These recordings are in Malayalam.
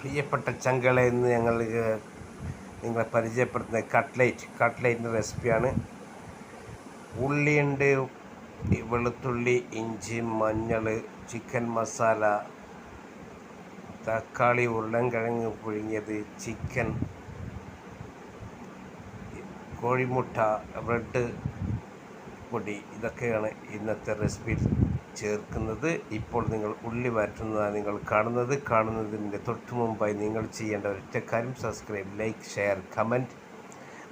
പ്രിയപ്പെട്ട ചങ്കളെ ഇന്ന് ഞങ്ങൾ നിങ്ങളെ പരിചയപ്പെടുത്തുന്ന കട്ട്ലേറ്റ്. കട്ട്ലേറ്റിന്റെ റെസിപ്പിയാണ്. ഉള്ളിയുണ്ട് വെളുത്തുള്ളി ഇഞ്ചി മഞ്ഞൾ ചിക്കൻ മസാല തക്കാളി ഉരുളൻകിഴങ്ങ് പുഴുങ്ങിയത് ചിക്കൻ കോഴിമുട്ട ബ്രെഡ് പൊടി ഇതൊക്കെയാണ് ഇന്നത്തെ റെസിപ്പിയിൽ ചേർക്കുന്നത് ഇപ്പോൾ നിങ്ങൾ ഉള്ളി വരട്ടുന്നതാണ് നിങ്ങൾ കാണുന്നത്. കാണുന്നതിന്റെ തൊട്ട് മുമ്പായി നിങ്ങൾ ചെയ്യേണ്ട ഒറ്റ കാര്യം സബ്സ്ക്രൈബ് ലൈക്ക് ഷെയർ കമന്റ്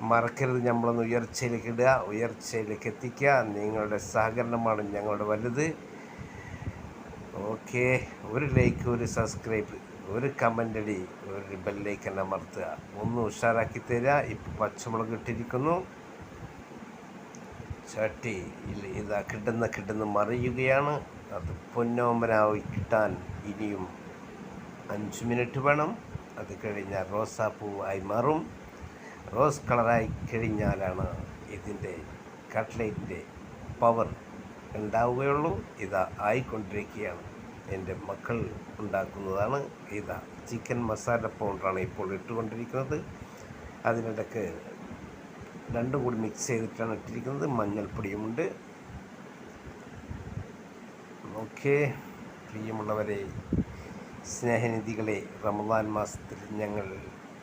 മറക്കരുത് നമ്മളൊന്ന് ഉയർച്ചയിലേക്ക് ഇടുക. ഉയർച്ചയിലേക്ക് എത്തിക്കുക. നിങ്ങളുടെ സഹകരണമാണ് ഞങ്ങളുടെ വലുത്. ഓക്കെ ഒരു ലൈക്ക് ഒരു സബ്സ്ക്രൈബ് ഒരു കമന്റ് അടി ഒരു ബെല്ലൈക്കൻ അമർത്തുക. ഒന്ന് ഉഷാറാക്കി തരിക. ഇപ്പോൾ പച്ചമുളക് ഇട്ടിരിക്കുന്നു. ചട്ടി ഇല്ല ഇതാ കിട്ടുന്ന കിട്ടുന്ന മറിയുകയാണ്. അത് പൊന്നോമ്പനായി കിട്ടാൻ ഇനിയും അഞ്ച് മിനിറ്റ് വേണം. അത് കഴിഞ്ഞാൽ റോസാപ്പൂവായി മാറും. റോസ് കളറായി കഴിഞ്ഞാലാണ് ഇതിന്റെ കട്ട്ലേറ്റിന്റെ പവർ ഉണ്ടാവുകയുള്ളൂ. ഇതാ ആയിക്കൊണ്ടിരിക്കുകയാണ്. എന്റെ മക്കൾ ഉണ്ടാക്കുന്നതാണ്. ഇതാ ചിക്കൻ മസാല പൗഡറാണ് ഇപ്പോൾ ഇട്ടുകൊണ്ടിരിക്കുന്നത്. അതിനിടയ്ക്ക് രണ്ടും കൂടി മിക്സ് ചെയ്തിട്ടാണ് ഇട്ടിരിക്കുന്നത്. മഞ്ഞൾപ്പൊടിയുമുണ്ട്. ഓക്കെ. പ്രിയമുള്ളവരെ സ്നേഹനിധികളെ റമദാൻ മാസത്തിൽ ഞങ്ങൾ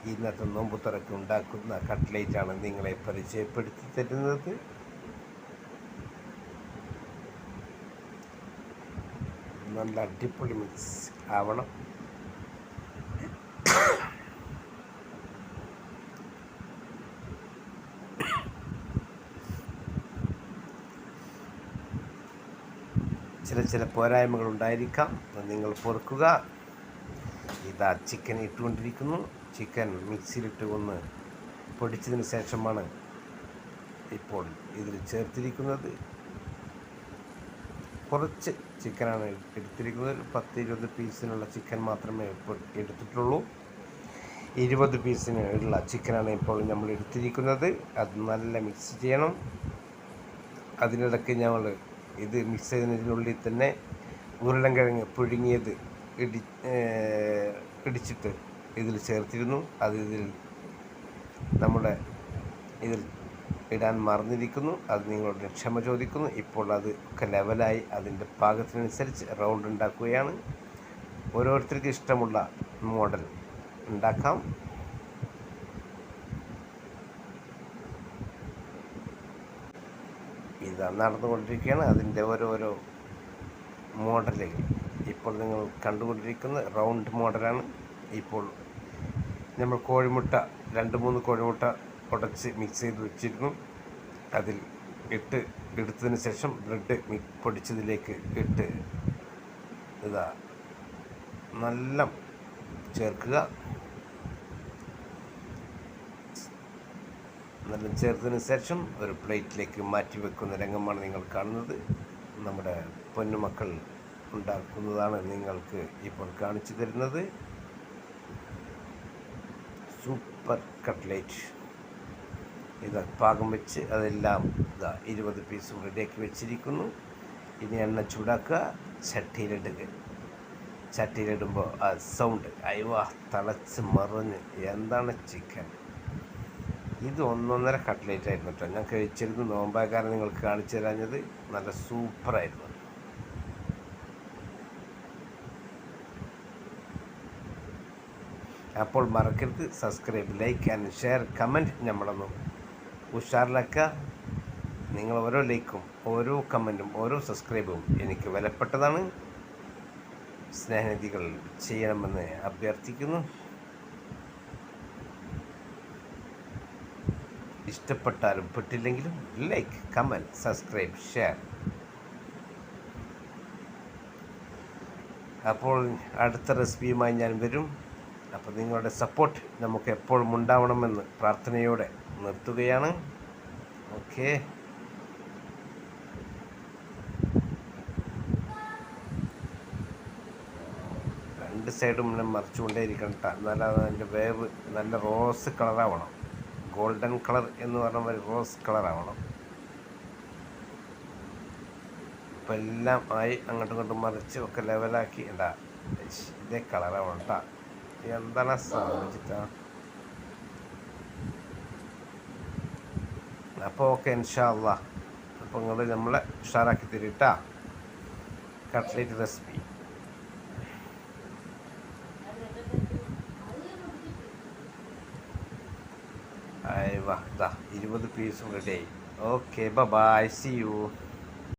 ഇന്നത്തെ നോമ്പ് തുറക്ക് ഉണ്ടാക്കുന്ന കട്ട്ലേറ്റാണ് നിങ്ങളെ പരിചയപ്പെടുത്തി തരുന്നത്. നല്ല അടിപൊളി മിക്സ് ആവണം. ചില ചില പോരായ്മകൾ ഉണ്ടായിരിക്കാം അത് നിങ്ങൾ പൊറുക്കുക. ഇതാ ചിക്കൻ ഇട്ടുകൊണ്ടിരിക്കുന്നു. ചിക്കൻ മിക്സിയിലിട്ട് ഒന്ന് പൊടിച്ചതിന് ശേഷമാണ് ഇപ്പോൾ ഇതിൽ ചേർത്തിരിക്കുന്നത്. കുറച്ച് ചിക്കനാണ് എടുത്തിരിക്കുന്നത്. പത്ത് ഇരുപത് പീസിനുള്ള ചിക്കൻ മാത്രമേ ഇപ്പോൾ എടുത്തിട്ടുള്ളൂ. ഇരുപത് പീസിന് ഉള്ള ചിക്കനാണ് ഇപ്പോൾ നമ്മൾ എടുത്തിരിക്കുന്നത്. അത് നല്ല മിക്സ് ചെയ്യണം. അതിനിടയ്ക്ക് ഞങ്ങൾ ഇത് മിക്സ് ചെയ്യുന്നതിനുള്ളിൽ തന്നെ ഉരുളൻകിഴങ്ങ് പുഴുങ്ങിയത് ഇടി ഇടിച്ചിട്ട് ഇതിൽ ചേർത്തിരുന്നു. അത് ഇതിൽ നമ്മുടെ ഇതിൽ ഇടാൻ മറന്നിരിക്കുന്നു. അത് നിങ്ങളോട് ക്ഷമ ചോദിക്കുന്നു. ഇപ്പോൾ അത് ഒക്കെ ലെവലായി അതിന്റെ പാകത്തിനനുസരിച്ച് റൗണ്ട് ഉണ്ടാക്കുകയാണ്. ഓരോരുത്തർക്ക് ഇഷ്ടമുള്ള മോഡൽ ഉണ്ടാക്കാം. ഇത് നടന്നുകൊണ്ടിരിക്കുകയാണ്. അതിന്റെ ഓരോരോ മോഡലുകൾ ഇപ്പോൾ നിങ്ങൾ കണ്ടുകൊണ്ടിരിക്കുന്ന റൗണ്ട് മോഡലാണ്. ഇപ്പോൾ നമ്മൾ കോഴിമുട്ട രണ്ട് മൂന്ന് കോഴിമുട്ട ഉടച്ച് മിക്സ് ചെയ്ത് വെച്ചിരുന്നു. അതിൽ ഇട്ട് എടുത്തതിന് ശേഷം ബ്രെഡ് പൊടിച്ചതിലേക്ക് ഇട്ട് ഇതാ നല്ല ചേർക്കുക. നല്ല ചേർത്തതിന് ശേഷം ഒരു പ്ലേറ്റിലേക്ക് മാറ്റി വെക്കുന്ന രംഗമാണ് നിങ്ങൾ കാണുന്നത്. നമ്മുടെ പൊന്നുമക്കൾ ഉണ്ടാക്കുന്നതാണ് നിങ്ങൾക്ക് ഇപ്പോൾ കാണിച്ചു തരുന്നത്. Super cutlet. ഇത് പാകം വെച്ച് അതെല്ലാം ഇതാ ഇരുപത് പീസ് റെഡിയാക്കി വെച്ചിരിക്കുന്നു. ഇനി എണ്ണ ചൂടാക്കുക. ചട്ടിയിലിടുക. ചട്ടിയിലിടുമ്പോൾ ആ സൗണ്ട് അയ്യോ തളച്ച് മറിഞ്ഞ്. എന്താണ് ചിക്കൻ? ഇത് ഒന്നൊന്നര കട്ട്ലേറ്റ് ആയിരുന്നു കേട്ടോ. ഞാൻ കഴിച്ചിരുന്നു നോമ്പാകാരം നിങ്ങൾക്ക് കാണിച്ചു തരാഞ്ഞത് നല്ല സൂപ്പറായിരുന്നു. അപ്പോൾ മറക്കരുത്. Subscribe like and share comment നമ്മളൊന്ന് ഉഷാറിലാക്കുക. നിങ്ങൾ ഓരോ ലൈക്കും ഓരോ കമന്റും ഓരോ സബ്സ്ക്രൈബും എനിക്ക് വിലപ്പെട്ടതാണ്. സ്നേഹനിധികൾ ചെയ്യണമെന്ന് അഭ്യർത്ഥിക്കുന്നു. ഇഷ്ടപ്പെട്ടാലും പെട്ടില്ലെങ്കിലും ലൈക്ക് കമന്റ് സബ്സ്ക്രൈബ് ഷെയർ അപ്പോൾ അടുത്ത റെസിപ്പിയുമായി ഞാൻ വരും. അപ്പോൾ നിങ്ങളുടെ സപ്പോർട്ട് നമുക്ക് എപ്പോഴും ഉണ്ടാവണമെന്ന് പ്രാർത്ഥനയോടെ നിർത്തുകയാണ്. ഓക്കെ രണ്ട് സൈഡും മറിച്ചുകൊണ്ടേയിരിക്കണം കേട്ടോ എന്നാലും അതിന്റെ വേവ് നല്ല റോസ് കളറാവണം ഗോൾഡൻ കളർ എന്ന് പറഞ്ഞ ഒരു റോസ് കളറാവണം. ഇപ്പം എല്ലാം ആയി അങ്ങോട്ടും ഇങ്ങോട്ടും മറിച്ച് ഒക്കെ ലെവലാക്കി. എന്താ ഇതേ കളറാവണം കേട്ടോ എന്താണ് സാധിച്ചിട്ടാ അപ്പോൾ ഓക്കെ ഇൻഷാല്ല അപ്പോൾ നിങ്ങൾ നമ്മളെ ഉഷാറാക്കി തരിട്ടാ. Cutlet recipe. അയവാ ഇതാ ഇരുപത് പീസും റെഡിയായി ഓക്കെ ബൈ സി യു